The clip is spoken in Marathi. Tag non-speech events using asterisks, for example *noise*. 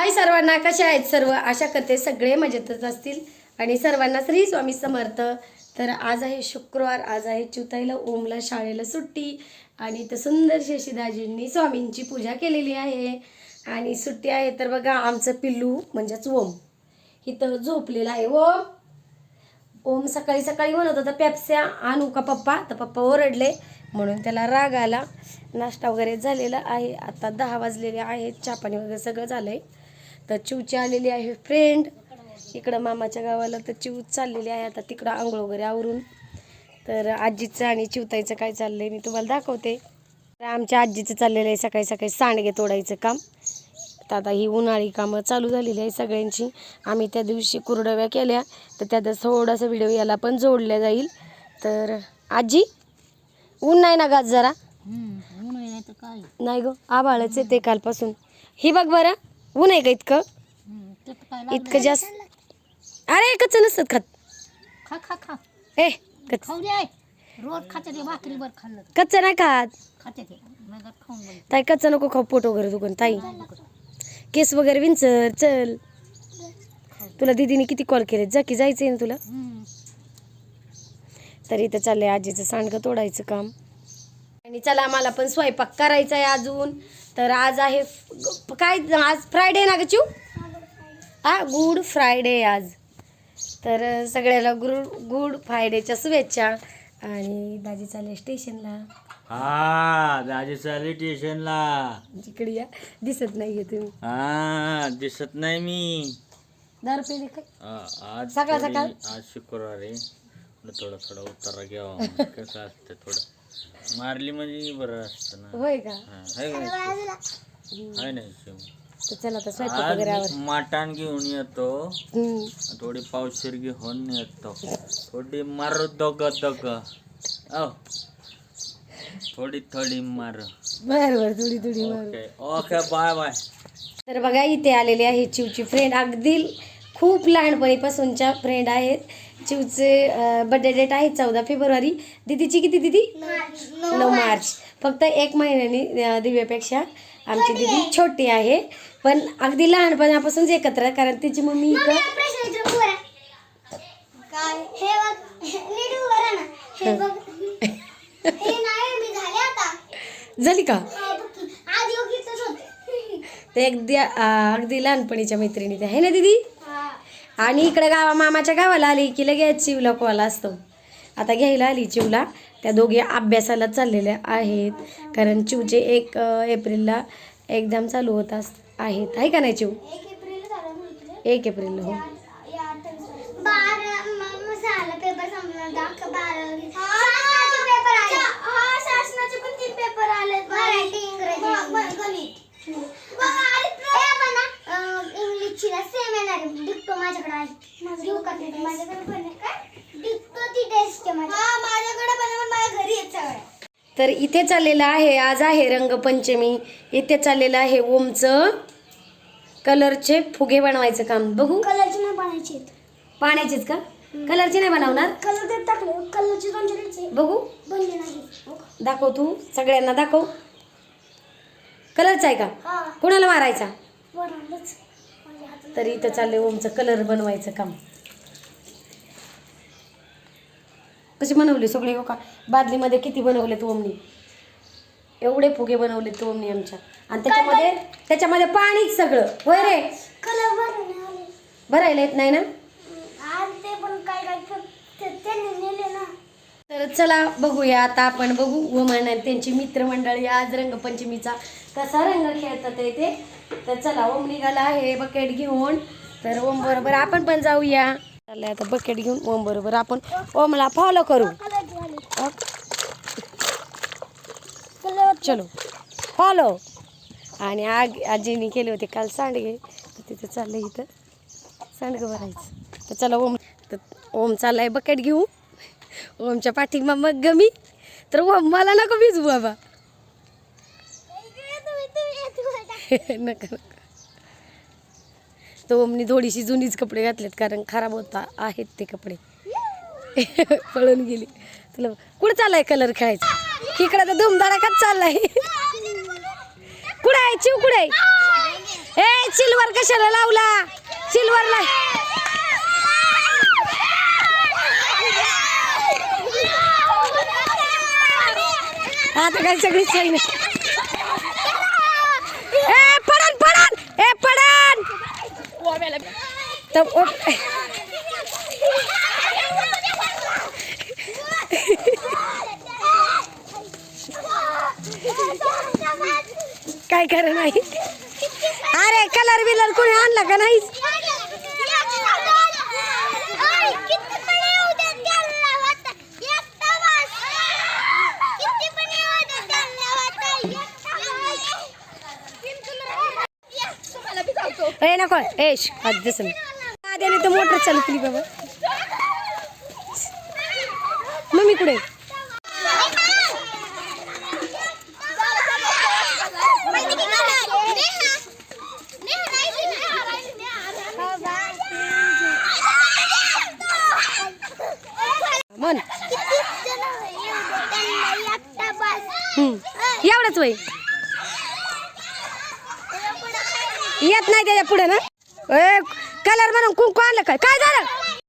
हाय सर्वांना कशा आहेत सर्व? आशा करते सगळे मजेतच असतील. आणि सर्वांना श्री स्वामी समर्थ. तर आज आहे शुक्रवार आज आहे चुताईला ओमला शाळेला सुट्टी. आणि तर सुंदर शशीदाजींनी स्वामींची पूजा केलेली आहे. आणि सुट्टी आहे तर बघा आमचं पिल्लू म्हणजेच ओम. इथं झोपलेलं आहे ओम. ओम सकाळी सकाळी म्हणत होता पेप्स्या आणू का पप्पा? तर पप्पा ओरडले. म्हणून त्याला राग आला. नाश्ता वगैरे झालेला आहे. आता दहा वाजलेले आहेत. चहापाणी वगैरे सगळं झालं आहे तर चिवची आलेली आहे फ्रेंड इकडं मामाच्या गावाला तर चिव चाललेली आहे. आता तिकडं आंघोळ वगैरे आवरून. तर आजीचं आणि चिवताईचं काय चाललंय मी तुम्हाला दाखवते. तर आमच्या आजीचं चाललेलं आहे सकाळी सकाळी सांडगे तोडायचं काम. तर आता ही उन्हाळी कामं चालू झालेली आहे सगळ्यांची. आम्ही त्या दिवशी कुरडव्या केल्या. तर त्यात थोडासा व्हिडिओ याला पण जोडल्या जाईल. तर आजी ऊन नाही ना गाज जरा? नाही तर काय? नाही गो आभाळच येते कालपासून. ही बघ बरं. ऊन आहे का इतकं? इतकं जास्त अरे कच्च नसतात खात. खा खा खा. ए कच्च. खाऊ दे रोज खाते ते भाकरी बर खाल्लं तर. कच्चं नाही खात. खाते ते. मग खाऊन बघ. ताई कच्चं नको खाऊ पोट वगैरे दुकान ताई केस वगैरे विंचर चल. तुला दीदीने किती कॉल केले जा की जायचंय ना तुला. तर इथं चाललंय आजीचं सांडगं तोडायचं काम. आणि चला आम्हाला पण स्वयंपाक करायचा आहे अजून. तर आज आहे काय आज फ्रायडे ना ग चिव हा गुड फ्रायडे आज. तर सगळ्याला गुड गुड फ्रायडेच्या शुभेच्छा. आणि दाजी चालले स्टेशनला हा दाजी चालली स्टेशनला जिकडे या दिसत नाहीये तुम्ही. हा दिसत नाही मी. दहा रुपये दे काय? आ, आज सकाळ थोडी- सकाळ? आज शुक्रवार आहे. थोडं थोडं थोडं उतारा घ्यावा. *laughs* कसं असतं थोडं. मारली म्हणजे बरं असतं ना. होय का? हा, आहे का नाही? आहे नाही शिव? तर चला आता स्वयंपाक वगैरे आज आवर मी माटाण घेऊन येतो. हम्म. थोडी पावशीर घेऊन येतो थोडी मारू दोघ दोघ. औ. थोडी थोडी मार. बर बर थोडी थोडी मारू. Okay okay bye bye. तर बघा इथे आलेले आहे चिवची फ्रेंड अगदी खूप लहानपणीपासूनच्या फ्रेंड आहेत. चिवचे बर्थडे डेट आहे चौदा फेब्रुवारी. दीदीची किती दीदी? नऊ मार्च. फक्त एक महिन्यानी दिव्यापेक्षा आमची दीदी छोटी आहे. पण अगदी लहानपणापासूनच एकत्र आहे, कारण तिची मम्मी हे हे हे. झाले का? ते अगदी अगदी लहानपणीच्या मैत्रिणी आहे ना दीदी. आणि इकडे गावा मामाच्या गावाला आली की लगेच चिवला कॉल असतो. आता घ्यायला आली चिवला. त्या दोघी अभ्यासाला चाललेल्या आहेत. कारण चिवचे एक एप्रिलला एक्झाम चालू होत आहेत. आहे का नाही चिव? एक एप्रिल झालं म्हणतो एक एप्रिल हो या अठ्ठावीस बारा मग मग झाला पेपर संपला दाख बारावी शासनाचे पेपर आले हा शासनाचे पण तीन पेपर आले मराठी इंग्रजी गणित इंग्लिशची ना सेम येणार आहे डिक्टो माझ्याकडे आहे घेऊ का ते माझ्याकडे पण आहे काय डिक्टोची टेस्ट आहे माझ्या हा माझ्याकडे पण आहे, पण माझ्या घरी आहेत सगळ्या तर इथे चाललेलं आहे आज आहे रंगपंचमी. इथे चाललेलं आहे ओमचं कलरचे फुगे बनवायचं काम. बघू. कलरची नाही बनायची पाण्याचेच का? कलरचे नाही बनवणार? कलर देत टाकले कलरची बघू. बनले नाही हो? दाखव तू. सगळ्यांना दाखव. कलरचा आहे का? कोणाला मारायचा? तर इथं चाललंय ओमचं कलर बनवायचं काम. कसे बनवले सगळे हो का? बादलीमध्ये किती बनवलेत ओमनी? एवढे फुगे बनवलेत ओमनी आमच्या. आणि त्याच्यामध्ये त्याच्यामध्ये पाणीच सगळं. होय रे? भरायला येत नाही ना? ते ते- तर चला बघूया. आता आपण बघू. वमन आणि त्यांची मित्रमंडळी आज रंगपंचमीचा कसा रंग खेळतात आहे ते. तर चला ओम निघाला आहे बकेट घेऊन. तर ओम बरोबर आपण पण जाऊया. चाललंय आता बकेट घेऊन ओम बरोबर. आपण ओमला फॉलो करू. चलो. फॉलो आणि आग आजीने केले होते काल सांडगे. तर तिथे चाललंय इथं. सांडगं भरायचं. तर चला ओम तर ओम चाललाय बकेट घेऊ ओमच्या पाठीमा मग गमी तर ओम मला नको भिजू बाबा. *laughs* नका. तो मी थोडीशी जुनीच कपडे घातलेत कारण खराब होता आहेत ते कपडे. *laughs* पळून गेली. तुला कुठं चाललाय कलर खेळायचा? इकडं तर धुमधडाकाच चाललाय. *laughs* कुठं आहे? चिव कुठं आहे? ए सिल्वर कशाला लावला? सिल्वरला आता काय सगळी सही तर ओ- काय खरं नाही? अरे कलर बिलर कोणी आणला का नाही ए नको. ए श, आज आधी तर मोटर चालू केली बाबा. मम्मी कुठे? हम्म. एवढंच वय येत नाही त्याच्या पुढे ना? कलर म्हणून कुंकू आणलं काय काय झालं?